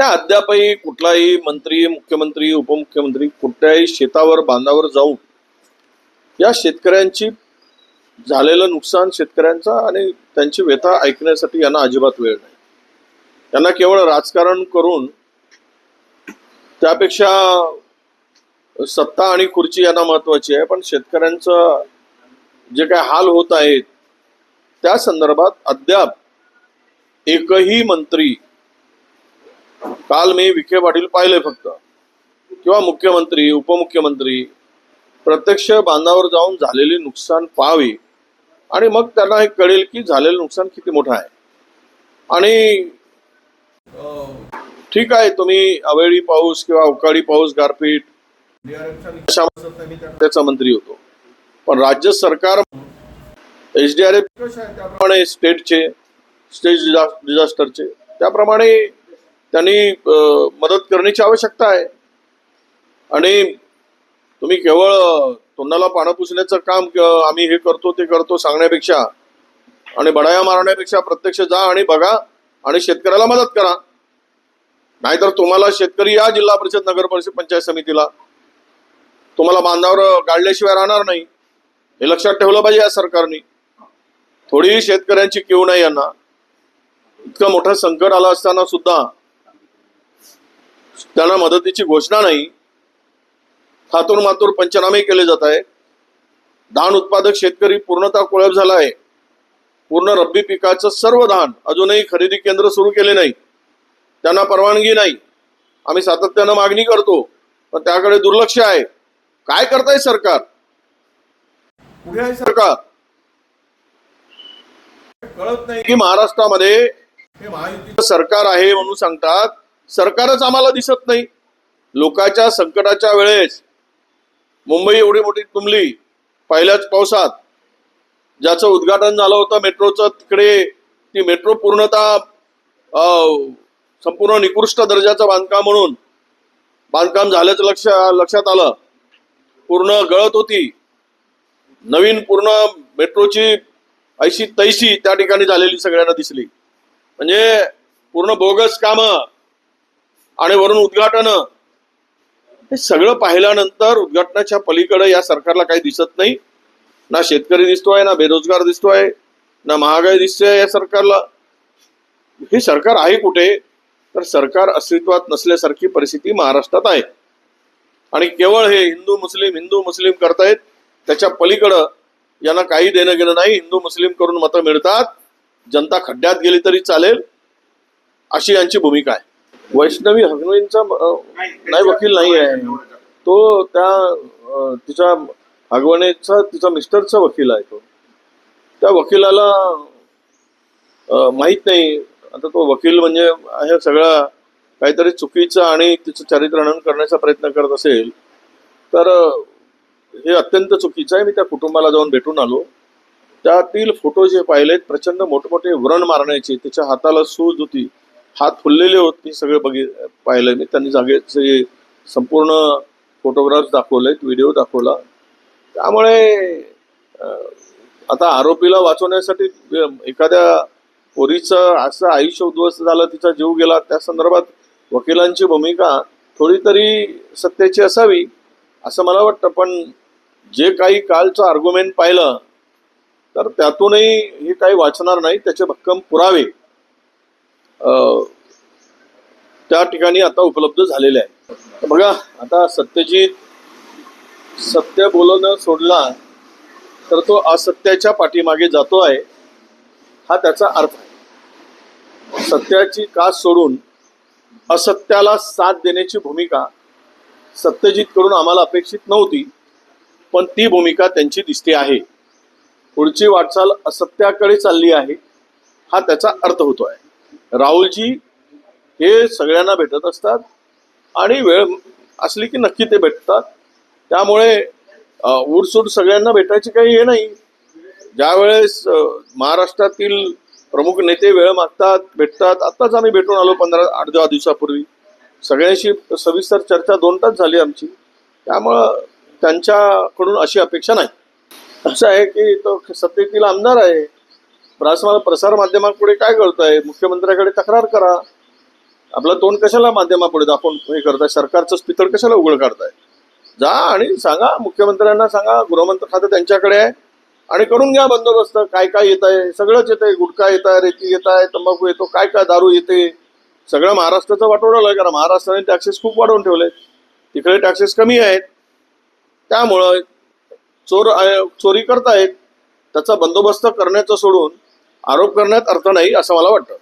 त्या अद्यापही कुठलाही मंत्री मुख्यमंत्री उपमुख्यमंत्री कुठल्याही शेतावर बांधावर जाऊन या शेतकऱ्यांची झालेलं नुकसान शेतकऱ्यांचा आणि त्यांची व्यथा ऐकण्यासाठी यांना अजिबात वेळ नाही. त्यांना केवळ राजकारण करून त्यापेक्षा सत्ता आणि खुर्ची यांना महत्वाची आहे पण शेतकऱ्यांचं जे काय हाल होत आहेत त्या संदर्भात अद्याप एकही मंत्री काल मी विखे पाटील पाहिले फक्त. किंवा मुख्यमंत्री उपमुख्यमंत्री प्रत्यक्ष बांधावर जाऊन झालेले नुकसान पाहावे. आणि मग त्यांना हे कळेल की झालेलं नुकसान किती मोठं आहे. आणि ठीक आहे तुम्ही अवेळी पाऊस किंवा अवकाळी पाऊस गारपीट त्याचा मंत्री होतो. पण राज्य सरकार एच डी आर एफ त्याप्रमाणे स्टेटचे स्टेट डिझास्टरचे त्याप्रमाणे त्यांनी मदत करण्याची आवश्यकता आहे. आणि तुम्ही केवळ तोंडाला पानं पुसण्याचं काम आम्ही हे करतो ते करतो सांगण्यापेक्षा आणि बडाया मारण्यापेक्षा प्रत्यक्ष जा आणि बघा आणि शेतकऱ्याला मदत करा. नाहीतर तुम्हाला शेतकरी या जिल्हा परिषद नगर परिषद पंचायत समितीला तुम्हाला बांधावर गाडल्याशिवाय राहणार नाही. हे लक्षात ठेवलं पाहिजे या सरकारने. थोडी शेतकऱ्यांची किव नाही यांना. इतकं मोठं संकट आलं असताना सुद्धा त्यांना मदतीची घोषणा नाही थातूर मातूर पंचनामे केले जात आहे धान उत्पादक शेतकरी पूर्णतः कोळप झाला आहे. पूर्ण रब्बी पिकाचं सर्व धान अजूनही खरेदी केंद्र सुरू केले नाही त्यांना परवानगी नाही. आम्ही सातत्यानं मागणी करतो पण त्याकडे दुर्लक्ष आहे. काय करताय सरकार? कुठे आहे सरकार? कळत नाही की महाराष्ट्रामध्ये सरकार आहे म्हणून सांगतात. सरकारच आम्हाला दिसत नाही. लोकांच्या संकटाच्या वेळेस मुंबई एवढी मोठी तुंबली पहिल्याच पावसात ज्याचं उद्घाटन झालं होतं मेट्रोचं तिकडे ती मेट्रो पूर्णतः संपूर्ण निकृष्ट दर्जाचं बांधकाम म्हणून बांधकाम झाल्याचं लक्ष लक्षात आलं. पूर्ण गळत होती. नवीन पूर्ण मेट्रोची ऐशी तैशी त्या ठिकाणी झालेली सगळ्यांना दिसली. म्हणजे पूर्ण बोगस कामं आणि वरून उद्घाटन. हे सगळं पाहिल्यानंतर उद्घाटनाच्या पलीकडे या सरकारला काही दिसत नाही. ना शेतकरी दिसतोय ना बेरोजगार दिसतोय ना महागाई दिसतोय या सरकारला. हे सरकार आहे कुठे? तर सरकार अस्तित्वात नसल्यासारखी परिस्थिती महाराष्ट्रात आहे. आणि केवळ हे हिंदू मुस्लिम हिंदू मुस्लिम करतायत त्याच्या पलीकडं यांना काही देणं गेलं नाही. हिंदू मुस्लिम करून मतं मिळतात. जनता खड्ड्यात गेली तरी चालेल. अशी यांची भूमिका आहे. वैष्णवी हगवणींचा नाही वकील नाही आहे. तो त्या तिच्या हगवणेचा तिचा मिस्टरचा वकील आहे तो. त्या वकिलाला माहीत नाही. आता तो वकील म्हणजे हे सगळं काहीतरी चुकीचं आणि तिचं चारित्र्यहनन करण्याचा प्रयत्न करत असेल तर हे अत्यंत चुकीचं आहे. मी त्या कुटुंबाला जाऊन भेटून आलो. त्यातील फोटो जे पाहिलेत प्रचंड मोठमोठे व्रण मारण्याचे तिच्या हाताला सूज होती. हात फुललेले होते सगळे बघि पाहिलं. मी त्यांनी जागेचे संपूर्ण फोटोग्राफ्स दाखवले व्हिडिओ दाखवला. त्यामुळे आता आरोपीला वाचवण्यासाठी एखाद्या पोरीचं असं आयुष्य उद्ध्वस्त झालं तिचा जीव गेला त्या संदर्भात वकिलांची भूमिका थोडी तरी सत्याची असावी असं मला वाटतं. पण जे काही कालचं आर्ग्युमेंट पाहिलं तर त्यातूनही हे काही वाचणार नाही त्याचे भक्कम पुरावे. त्या ठिकाणी आता उपलब्ध झालेले आहे बघा आता सत्यजित सत्य बोलणं सोडला तर तो असत्याच्या पाठीमागे जातो आहे हा त्याचा अर्थ आहे. सत्याची कास सोडून असत्याला साथ देण्याची भूमिका सत्यजित करून आम्हाला अपेक्षित नव्हती पण ती भूमिका त्यांची दिसते आहे. पुढची वाटचाल असत्याकडे चालली आहे हा त्याचा अर्थ होतो आहे राहुलजी हे सगळ्यांना भेटत असतात आणि वेळ असली की नक्की ते भेटतात. त्यामुळे अ, सगळ्यांना भेटायची काही हे नाही. ज्या वेळेस महाराष्ट्रातील प्रमुख नेते वेळ मागतात भेटतात आत्ताच आम्ही भेटून आलो पंधरा आठ दहा दिवसापूर्वी. सगळ्यांशी सविस्तर चर्चा दोन तास झाली आमची. त्यामुळं त्यांच्याकडून अशी अपेक्षा नाही. असं आहे की तो सत्तेतील आमदार आहे प्रसार प्रसार माध्यमांपुढे काय करतोय मुख्यमंत्र्याकडे तक्रार करा. आपलं तोंड कशाला माध्यमापुढे दाखवून हे करताय? सरकारचं स्पितळ कशाला उघड काढताय? जा आणि सांगा मुख्यमंत्र्यांना सांगा गृहमंत्र खातं त्यांच्याकडे आहे. आणि करून घ्या बंदोबस्त. काय काय येत आहे सगळंच येत आहे गुटखा येत आहे रेती येत आहे तंबाखू येतो. काय काय दारू येते? सगळं महाराष्ट्राचं वाटोळं आहे कारण महाराष्ट्राने टॅक्सेस खूप वाढवून ठेवले. तिकडे टॅक्सेस कमी आहेत. त्यामुळं चोर चोरी करतायत. त्याचा बंदोबस्त करण्याचं सोडून आरोप करण्यात अर्थ नाही असं मला वाटतं.